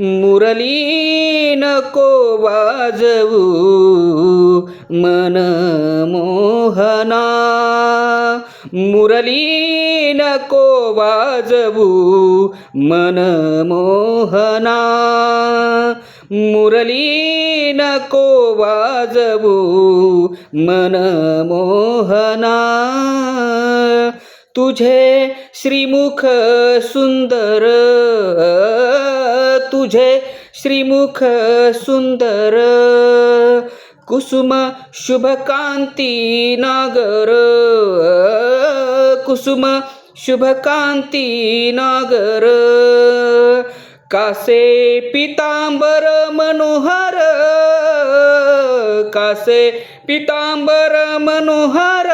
मुरली नको वाजवू मन मोहना। मुरली नको वाजवू मन मोहना। मुरली नको वाजवू मन मोहना। तुझे श्रीमुख सुंदर, तुझे श्रीमुख सुंदर। कुसुम शुभकांती नागर, कुसुम शुभकांती नागर। कासे पितांबर मनोहर, कासे पितांबर मनोहर।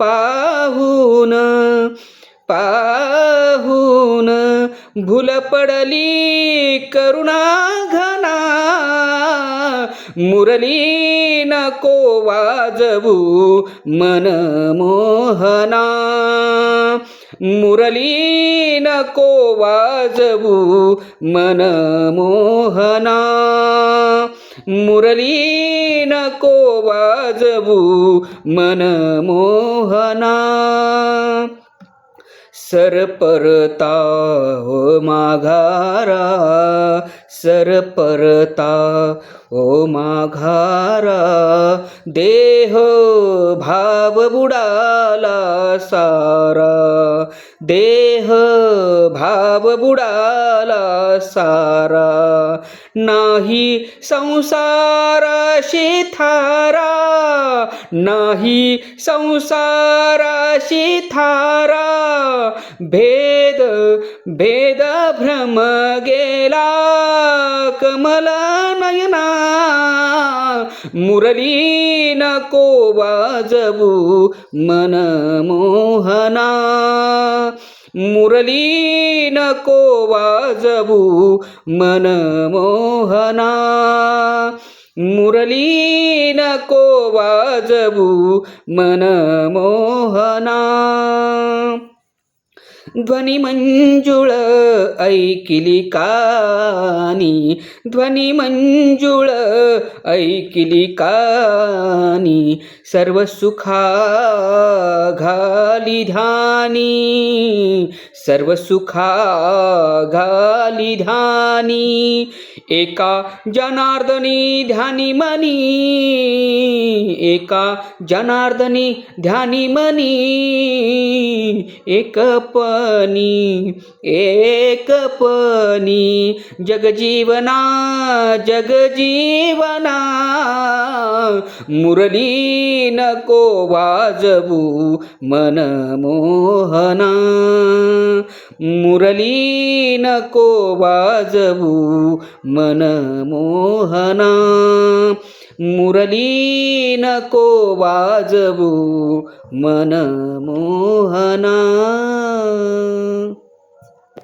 पाहून पाहून भूल पडली करुणा घना मुरली नको वाजवू मन मोहना. मुरली नको वाजवू मन मोहना. मुरली नको वाजवू मन मोहना। सर परता हो माघारा सर परता ओ माघारा देह भाव बुडाला सारा देह भाव बुडाला सारा नाही संसाराशी थारा नाही संसाराशी थारा भेद भेद भ्रम गेला कमल नयना मुरली नको वाजवू मन मोहना. मुरली नको वाजवू मन मोहना. मुरली नको वाजवू मन मोहना. ध्वनी मंजुळ ऐकिली कानी. ध्वनी मंजुळ ऐकिली ध्यानी सर्व सुखा घाली ध्यानी सर्व सुखा घाली ध्यानी एका जनार्दनी ध्यानी मनी एका जनार्दनी ध्यानी मनी एकपनी एकपनी जगजीवना जगजीवना मुरली नको वाजवू मन मोहना. मुरली नको वाजवू मन मोहना. मुरली नको वाजवू मन मोहना.